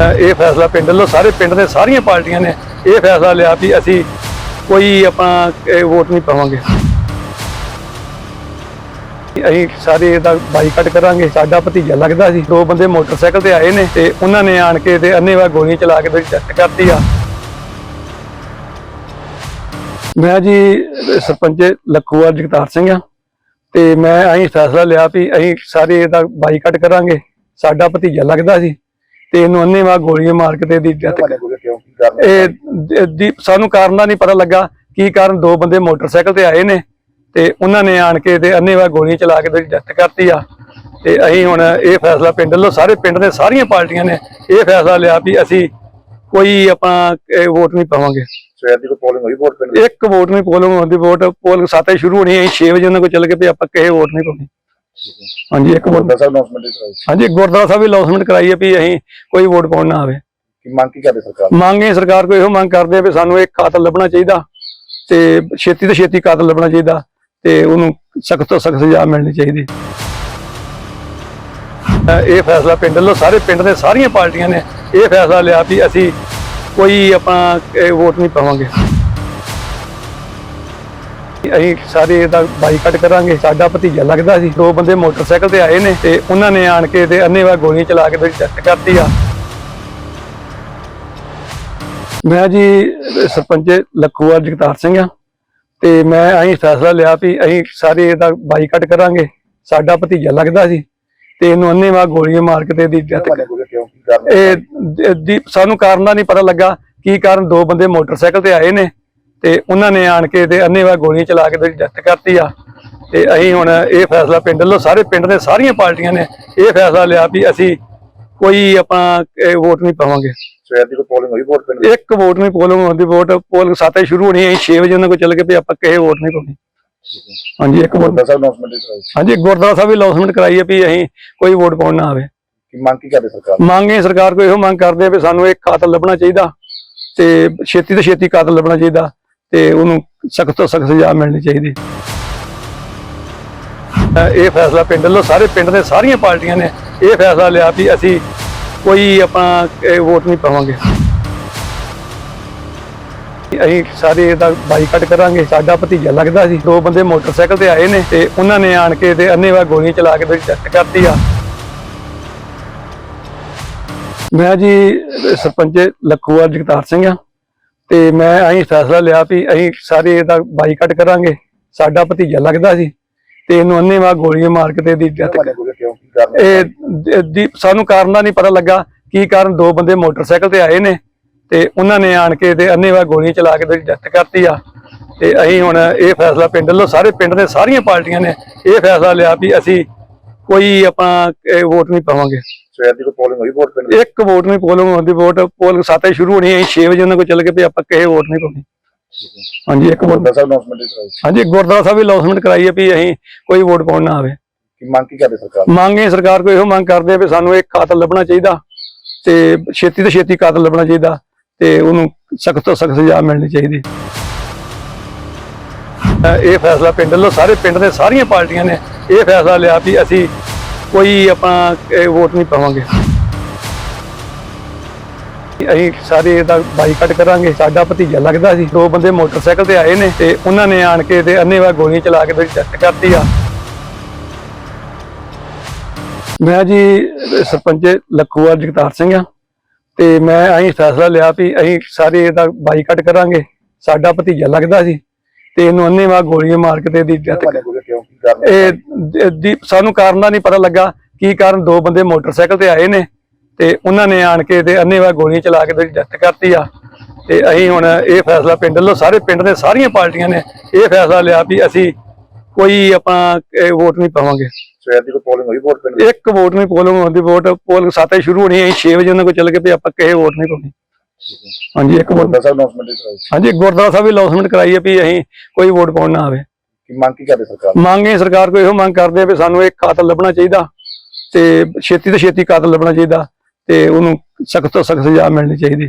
ਇਹ ਫੈਸਲਾ ਪਿੰਡ ਵੱਲੋਂ ਸਾਰੇ ਪਿੰਡ ਦੇ ਸਾਰੀਆਂ ਪਾਰਟੀਆਂ ਨੇ ਇਹ ਫੈਸਲਾ ਲਿਆ ਵੀ ਅਸੀਂ ਕੋਈ ਆਪਣਾ ਵੋਟ ਨਹੀਂ ਪਾਵਾਂਗੇ। ਅਸੀਂ ਸਾਰੇ ਇਹਦਾ ਬਾਈਕਾਟ ਕਰਾਂਗੇ। ਸਾਡਾ ਭਤੀਜਾ ਲੱਗਦਾ ਸੀ। ਦੋ ਬੰਦੇ ਮੋਟਰਸਾਈਕਲ ਤੇ ਆਏ ਨੇ ਤੇ ਉਹਨਾਂ ਨੇ ਆਣ ਕੇ ਤੇ ਅੰਨੇਵਾਹ ਗੋਲੀਆਂ ਚਲਾ ਕੇ ਤੇ ਚੱਕ ਕਰਤੀ ਆ। ਮੈਂ ਜੀ ਸਰਪੰਚ ਲੱਖੂਵਾਲ ਜਗਤਾਰ ਸਿੰਘ ਆ ਤੇ ਮੈਂ ਅਸੀਂ ਫੈਸਲਾ ਲਿਆ ਵੀ ਅਸੀਂ ਸਾਰੇ ਇਹਦਾ ਬਾਈਕਾਟ ਕਰਾਂਗੇ। ਸਾਡਾ ਭਤੀਜਾ ਲੱਗਦਾ ਸੀ। ਤੇ ਇਹਨੂੰ ਅੰਨੇਵਾਹ ਗੋਲੀਆਂ ਮਾਰ ਕੇ ਤੇ ਇਹਦੀ ਡੈਥ ਇਹ ਦ- ਸਾਨੂੰ ਕਾਰਨ ਦਾ ਨਹੀਂ ਪਤਾ ਲੱਗਾ। ਕੀ ਕਾਰਨ? ਦੋ ਬੰਦੇ ਮੋਟਰਸਾਈਕਲ ਤੇ ਆਏ ਨੇ ਤੇ ਉਹਨਾਂ ਨੇ ਆਣ ਕੇ ਤੇ ਅੰਨੇਵਾਹ ਗੋਲੀਆਂ ਚਲਾ ਕੇ ਤੇ ਡੈਥ ਕਰਤੀ ਆ। ਤੇ ਅਸੀਂ ਹੁਣ ਇਹ ਫੈਸਲਾ ਪਿੰਡ ਵੱਲੋਂ ਸਾਰੇ ਪਿੰਡ ਦੇ ਸਾਰੀਆਂ ਪਾਰਟੀਆਂ ਨੇ ਇਹ ਫੈਸਲਾ ਲਿਆ ਵੀ ਅਸੀਂ ਕੋਈ ਇਹ ਵੋਟ ਨਹੀਂ ਪਾਵਾਂਗੇ। ਸਵੇਰ ਦੀ ਕੋਈ ਪੋਲਿੰਗ ਹੋਈ ਵੋਟ ਪਿੰਡ ਦੀ? ਇੱਕ ਵੋਟ ਨਹੀਂ ਪੋਲਿੰਗ ਹੁੰਦੀ ਵੋਟ ਪੋਲਿੰਗ ਸਾਤੇ ਸ਼ੁਰੂ ਹੋਣੀ ਹੈ 6 ਵਜੇ ਉਹਨਾਂ ਕੋਲ ਚੱਲ ਕੇ ਵੀ ਆਪਾਂ ਕਿਸੇ ਵੋਟ ਨਹੀਂ ਪਾਉਣੀ। ਹਾਂਜੀ ਇੱਕ ਵੋਟ ਗੁਰਦੁਆਰਾ ਸਾਹਿਬ ਅਨਾਉਂਸਮੈਂਟ ਕਰਾਈ ਹਾਂਜੀ ਗੁਰਦੁਆਰਾ ਸਾਹਿਬ ਵੀ ਲੌਸਮੈਂਟ ਕਰਾਈ ਹੈ ਵੀ ਅਸੀਂ ਕੋਈ ਵੋਟ ਪਾਉਣ ਨਾ ਆਵੇ। ਕੀ ਮੰਗ ਕੀ ਕਰਦੇ ਸਰਕਾਰ? ਮੰਗੇ ਸਰਕਾਰ ਕੋਈ ਇਹੋ ਮੰਗ ਕਰਦੇ ਆ ਵੀ ਸਾਨੂੰ ਇੱਕ ਕਾਤਲ ਲੱਭਣਾ ਚਾਹੀਦਾ ਤੇ ਛੇਤੀ ਤੋਂ ਛੇਤੀ ਕਾਤਲ ਲੱਭਣਾ ਚਾਹੀਦਾ ਤੇ ਉਹਨੂੰ ਸਖਤ ਤੋਂ ਸਖਤ ਸਜ਼ਾ ਮਿਲਣੀ ਚਾਹੀਦੀ। ਇਹ ਫੈਸਲਾ ਪਿੰਡ ਵੱਲੋਂ ਸਾਰੇ ਪਿੰਡ ਦੇ ਸਾਰੀਆਂ ਪਾਰਟੀਆਂ ਨੇ ਇਹ ਫੈਸਲਾ ਲਿਆ ਵੀ ਅਸੀਂ ਕੋਈ ਆਪਣਾ ਵੋਟ ਨਹੀਂ ਪਾਵਾਂਗੇ। ਅਸੀਂ ਸਾਰੇ ਇਹਦਾ ਬਾਈਕਾਟ ਕਰਾਂਗੇ। ਸਾਡਾ ਭਤੀਜਾ ਲੱਗਦਾ ਸੀ। ਦੋ ਬੰਦੇ ਮੋਟਰਸਾਈਕਲ ਤੇ ਆਏ ਨੇ ਤੇ ਉਹਨਾਂ ਨੇ ਆਣ ਕੇ ਤੇ ਅੰਨੇਵਾਹ ਗੋਲੀਆਂ ਚਲਾ ਕੇ ਤੇ ਚੱਕ ਕਰਤੀ ਆ। ਮੈਂ ਜੀ ਸਰਪੰਚ ਲੱਖੂਵਾਲ ਜਗਤਾਰ ਸਿੰਘ ਆ ਤੇ ਮੈਂ ਅਸੀਂ ਫੈਸਲਾ ਲਿਆ ਵੀ ਅਸੀਂ ਸਾਰੇ ਇਹਦਾ ਬਾਈਕਾਟ ਕਰਾਂਗੇ। ਸਾਡਾ ਭਤੀਜਾ ਲੱਗਦਾ ਸੀ ਤੇ ਇਹਨੂੰ ਅੰਨੇਵਾਹ ਗੋਲੀਆਂ ਮਾਰ ਕੇ ਤੇ ਇਹਦੀ ਡੈਥ ਇਹ ਦ- ਦੀ- ਸਾਨੂੰ ਕਾਰਨ ਦਾ ਨਹੀਂ ਪਤਾ ਲੱਗਾ। ਕੀ ਕਾਰਨ ਦੋ ਬੰਦੇ ਮੋਟਰਸਾਈਕਲ ਤੇ ਆਏ ਨੇ ਤੇ ਉਹਨਾਂ ਨੇ ਆਣ ਕੇ ਤੇ ਅੰਨੇਵਾਹ ਗੋਲੀਆਂ ਚਲਾ ਕੇ ਤੇ ਡੈਥ ਕਰਤੀ ਆ। ਤੇ ਅਸੀਂ ਹੁਣ ਇਹ ਫੈਸਲਾ ਪਿੰਡ ਵੱਲੋਂ ਸਾਰੇ ਪਿੰਡ ਦੇ ਸਾਰੀਆਂ ਪਾਰਟੀਆਂ ਨੇ ਇਹ ਫੈਸਲਾ ਲਿਆ ਵੀ ਅਸੀਂ ਕੋਈ ਇਹ ਵੋਟ ਨਹੀਂ ਪਾਵਾਂਗੇ। ਸਵੇਰ ਦੀ ਕੋਈ ਪੋਲਿੰਗ ਹੋਈ ਵੋਟ ਪਿੰਡ ਦੀ? ਇੱਕ ਵੋਟ ਨਹੀਂ ਪੋਲਿੰਗ ਹੁੰਦੀ ਵੋਟ ਪੋਲਿੰਗ ਸਾਤੇ ਸ਼ੁਰੂ ਹੋਣੀ ਹੈ 6 ਵਜੇ ਉਹਨਾਂ ਕੋਲ ਚੱਲ ਕੇ ਵੀ ਆਪਾਂ ਕਿਸੇ ਵੋਟ ਨਹੀਂ ਪਾਉਣੀ। ਹਾਂਜੀ ਇੱਕ ਵੋਟ। ਸਾਹਿਬ ਅਨਾਉਂਸਮੈਂਟ ਕਰਾਈ ਹਾਂਜੀ ਗੁਰਦੁਆਰਾ ਸਾਹਿਬ ਵੀ ਲੌਸਮੈਂਟ ਕਰਾਈ ਹੈ ਵੀ ਅਸੀਂ ਕੋਈ ਵੋਟ ਪਾਉਣ ਨਾ ਆਵੇ। ਕੀ ਮੰਗ ਕੀ ਕਰਦੇ ਸਰਕਾਰ? ਮੰਗੇ ਸਰਕਾਰ ਕੋਈ ਇਹੋ ਮੰਗ ਕਰਦੇ ਆ ਵੀ ਸਾਨੂੰ ਇੱਕ ਕਾਤਲ ਲੱਭਣਾ ਚਾਹੀਦਾ ਤੇ ਛੇਤੀ ਤੋਂ ਛੇਤੀ ਕਾਤਲ ਲੱਭਣਾ ਚਾਹੀਦਾ। ਤੇ ਉਹਨੂੰ ਸਖਤ ਤੋਂ ਸਖਤ ਸਜ਼ਾ ਮਿਲਣੀ ਚਾਹੀਦੀ। ਇਹ ਫੈਸਲਾ ਪਿੰਡ ਵੱਲੋਂ ਸਾਰੇ ਪਿੰਡ ਦੇ ਸਾਰੀਆਂ ਪਾਰਟੀਆਂ ਨੇ ਇਹ ਫੈਸਲਾ ਲਿਆ ਵੀ ਅਸੀਂ ਕੋਈ ਆਪਣਾ ਵੋਟ ਨਹੀਂ ਪਾਵਾਂਗੇ। ਅਸੀਂ ਸਾਰੇ ਇਹਦਾ ਬਾਈਕਾਟ ਕਰਾਂਗੇ। ਸਾਡਾ ਭਤੀਜਾ ਲੱਗਦਾ ਸੀ। ਦੋ ਬੰਦੇ ਮੋਟਰਸਾਈਕਲ ਤੇ ਆਏ ਨੇ ਤੇ ਉਹਨਾਂ ਨੇ ਆਣ ਕੇ ਤੇ ਅੰਨੇਵਾਹ ਗੋਲੀਆਂ ਚਲਾ ਕੇ ਤੇ ਡੈਥ ਕਰਤੀ ਆ। ਮੈਂ ਜੀ ਸਰਪੰਚ ਲੱਖੂਵਾਲ ਜਗਤਾਰ ਸਿੰਘ ਆ। ਤੇ ਮੈਂ ਅਸੀਂ ਫੈਸਲਾ ਲਿਆ ਵੀ ਅਸੀਂ ਸਾਰੇ ਇਹਦਾ ਬਾਈਕਾਟ ਕਰਾਂਗੇ। ਸਾਡਾ ਭਤੀਜਾ ਲੱਗਦਾ ਸੀ ਤੇ ਇਹਨੂੰ ਅੰਨੇਵਾਹ ਗੋਲੀਆਂ ਮਾਰ ਕੇ ਤੇ ਇਹਦੀ ਡੈਥ ਇਹ ਦ- ਦੀ- ਸਾਨੂੰ ਕਾਰਨ ਦਾ ਨਹੀਂ ਪਤਾ ਲੱਗਾ। ਕੀ ਕਾਰਨ? ਦੋ ਬੰਦੇ ਮੋਟਰਸਾਈਕਲ ਤੇ ਆਏ ਨੇ ਤੇ ਉਹਨਾਂ ਨੇ ਆਣ ਕੇ ਤੇ ਅੰਨੇਵਾਹ ਗੋਲੀਆਂ ਚਲਾ ਕੇ ਤੇ ਡੈਥ ਕਰਤੀ ਆ। ਤੇ ਅਸੀਂ ਹੁਣ ਇਹ ਫੈਸਲਾ ਪਿੰਡ ਵੱਲੋਂ ਸਾਰੇ ਪਿੰਡ ਦੇ ਸਾਰੀਆਂ ਪਾਰਟੀਆਂ ਨੇ ਇਹ ਫੈਸਲਾ ਲਿਆ ਵੀ ਅਸੀਂ ਕੋਈ ਆਪਣਾ ਇਹ ਵੋਟ ਨਹੀਂ ਪਾਵਾਂਗੇ। ਸਵੇਰ ਦੀ ਕੋਈ ਪੋਲਿੰਗ ਹੋਈ ਵੋਟ ਪਿੰਡ? ਇੱਕ ਵੋਟ ਨਹੀਂ ਪੋਲਿੰਗ ਹੁੰਦੀ ਵੋਟ ਪੋਲਿੰਗ ਸਾਤੇ ਸ਼ੁਰੂ ਹੋਣੀ ਹੈ 6 ਵਜੇ ਉਹਨਾਂ ਕੋਲ ਚੱਲ ਕੇ ਵੀ ਆਪਾਂ ਕਿਸੇ ਵੋਟ ਨਹੀਂ ਪਾਉਣੀ ਹਾਂਜੀ ਇੱਕ ਵੋਟ ਸਾਹਿਬ ਅਨਾਉਂਸਮੈਂਟ ਕਰਾਈ ਹਾਂਜੀ ਗੁਰਦੁਆਰਾ ਸਾਹਿਬ ਵੀ ਲੌਸਮੈਂਟ ਕਰਾਈ ਹੈ ਵੀ ਅਸੀਂ ਕੋਈ ਵੋਟ ਪਾਉਣ ਨਾ ਆਵੇ। ਕੀ ਮੰਗ ਕੀ ਕਰਦੇ ਸਰਕਾਰ ਮੰਗੇ ਸਰਕਾਰ ਕੋਈ ਇਹੋ ਮੰਗ ਕਰਦੇ ਆ ਵੀ ਸਾਨੂੰ ਇੱਕ ਕਾਤਲ ਲੱਭਣਾ ਚਾਹੀਦਾ ਤੇ ਛੇਤੀ ਤੋਂ ਛੇਤੀ ਕਾਤਲ ਲੱਭਣਾ ਚਾਹੀਦਾ ਤੇ ਉਹਨੂੰ ਸਖਤ ਤੋਂ ਸਖਤ ਸਜ਼ਾ ਮਿਲਣੀ ਚਾਹੀਦੀ। ਇਹ ਫੈਸਲਾ ਪਿੰਡ ਵੱਲੋਂ ਸਾਰੇ ਪਿੰਡ ਦੇ ਸਾਰੀਆਂ ਪਾਰਟੀਆਂ ਨੇ ਇਹ ਫੈਸਲਾ ਲਿਆ ਵੀ ਅਸੀਂ ਕੋਈ ਆਪਣਾ ਵੋਟ ਨਹੀਂ ਪਾਵਾਂਗੇ। ਅਸੀਂ ਸਾਰੇ ਇਹਦਾ ਬਾਈਕਾਟ ਕਰਾਂਗੇ। ਸਾਡਾ ਭਤੀਜਾ ਲੱਗਦਾ ਸੀ। ਦੋ ਬੰਦੇ ਮੋਟਰਸਾਈਕਲ ਤੇ ਆਏ ਨੇ ਤੇ ਉਹਨਾਂ ਨੇ ਆਣ ਕੇ ਤੇ ਅੰਨੇਵਾਹ ਗੋਲੀਆਂ ਚਲਾ ਕੇ ਤੇ ਡੈਥ ਕਰਤੀ ਆ। ਮੈਂ ਜੀ ਸਰਪੰਚ ਲੱਖੂਵਾਲ ਜਗਤਾਰ ਸਿੰਘ ਆ ਤੇ ਮੈਂ ਅਸੀਂ ਫੈਸਲਾ ਲਿਆ ਵੀ ਅਸੀਂ ਸਾਰੇ ਇਹਦਾ ਬਾਈਕਾਟ ਕਰਾਂਗੇ। ਸਾਡਾ ਭਤੀਜਾ ਲੱਗਦਾ ਸੀ ਤੇ ਇਹਨੂੰ ਅੰਨੇਵਾਹ ਗੋਲੀਆਂ ਮਾਰ ਕੇ ਤੇ ਇਹਦੀ ਡੈਥ ਕਿਉਂ? ਕੀ ਕਰਨਾ ਇਹ ਦ- ਸਾਨੂੰ ਕਾਰਨ ਦਾ ਨਹੀਂ ਪਤਾ ਲੱਗਾ। ਕੀ ਕਾਰਨ? ਦੋ ਬੰਦੇ ਮੋਟਰਸਾਈਕਲ ਤੇ ਆਏ ਨੇ ਤੇ ਉਹਨਾਂ ਨੇ ਆਣ ਕੇ ਤੇ ਅੰਨੇਵਾਹ ਗੋਲੀਆਂ ਚਲਾ ਕੇ ਤੇ ਡੈਥ ਕਰਤੀ ਆ। ਤੇ ਅਸੀਂ ਹੁਣ ਇਹ ਫੈਸਲਾ ਪਿੰਡ ਵੱਲੋਂ ਸਾਰੇ ਪਿੰਡ ਦੇ ਸਾਰੀਆਂ ਪਾਰਟੀਆਂ ਨੇ ਇਹ ਫੈਸਲਾ ਲਿਆ ਵੀ ਅਸੀਂ ਕੋਈ ਇਹ ਵੋਟ ਨਹੀਂ ਪਾਵਾਂਗੇ। ਸਵੇਰ ਦੀ ਕੋਈ ਪੋਲਿੰਗ ਹੋਈ ਵੋਟ ਪਿੰਡ ਦੀ? ਇੱਕ ਵੋਟ ਨਹੀਂ ਪੋਲਿੰਗ ਹੁੰਦੀ ਵੋਟ ਪੋਲਿੰਗ ਸਾਤੇ ਸ਼ੁਰੂ ਹੋਣੀ ਹੈ 6 ਵਜੇ ਉਹਨਾਂ ਕੋਲ ਚੱਲ ਕੇ ਵੀ ਆਪਾਂ ਕਿਸੇ ਵੋਟ ਨਹੀਂ ਪਾਉਣੀ। ਹਾਂਜੀ ਇੱਕ ਵੋਟ ਗੁਰਦੁਆਰਾ ਸਾਹਿਬ ਅਨਾਉਂਸਮੈਂਟ ਕਰਾਈ। ਹਾਂਜੀ ਗੁਰਦੁਆਰਾ ਸਾਹਿਬ ਵੀ ਲੌਸਮੈਂਟ ਕਰਾਈ ਹੈ ਵੀ ਅਸੀਂ ਕੋਈ ਵੋਟ ਪਾਉਣ ਨਾ ਆਵੇ। ਕੀ ਮੰਗ ਕੀ ਕਰਦੇ ਸਰਕਾਰ ਮੰਗੇ ਸਰਕਾਰ ਕੋਈ ਇਹੋ ਮੰਗ ਕਰਦੇ ਆ ਵੀ ਸਾਨੂੰ ਇੱਕ ਕਾਤਲ ਲੱਭਣਾ ਚਾਹੀਦਾ ਤੇ ਛੇਤੀ ਤੋਂ ਛੇਤੀ ਕਾਤਲ ਲੱਭਣਾ ਚਾਹੀਦਾ ਤੇ ਉਹਨੂੰ ਸਖਤ ਤੋਂ ਸਖਤ ਸਜ਼ਾ ਮਿਲਣੀ ਚਾਹੀਦੀ।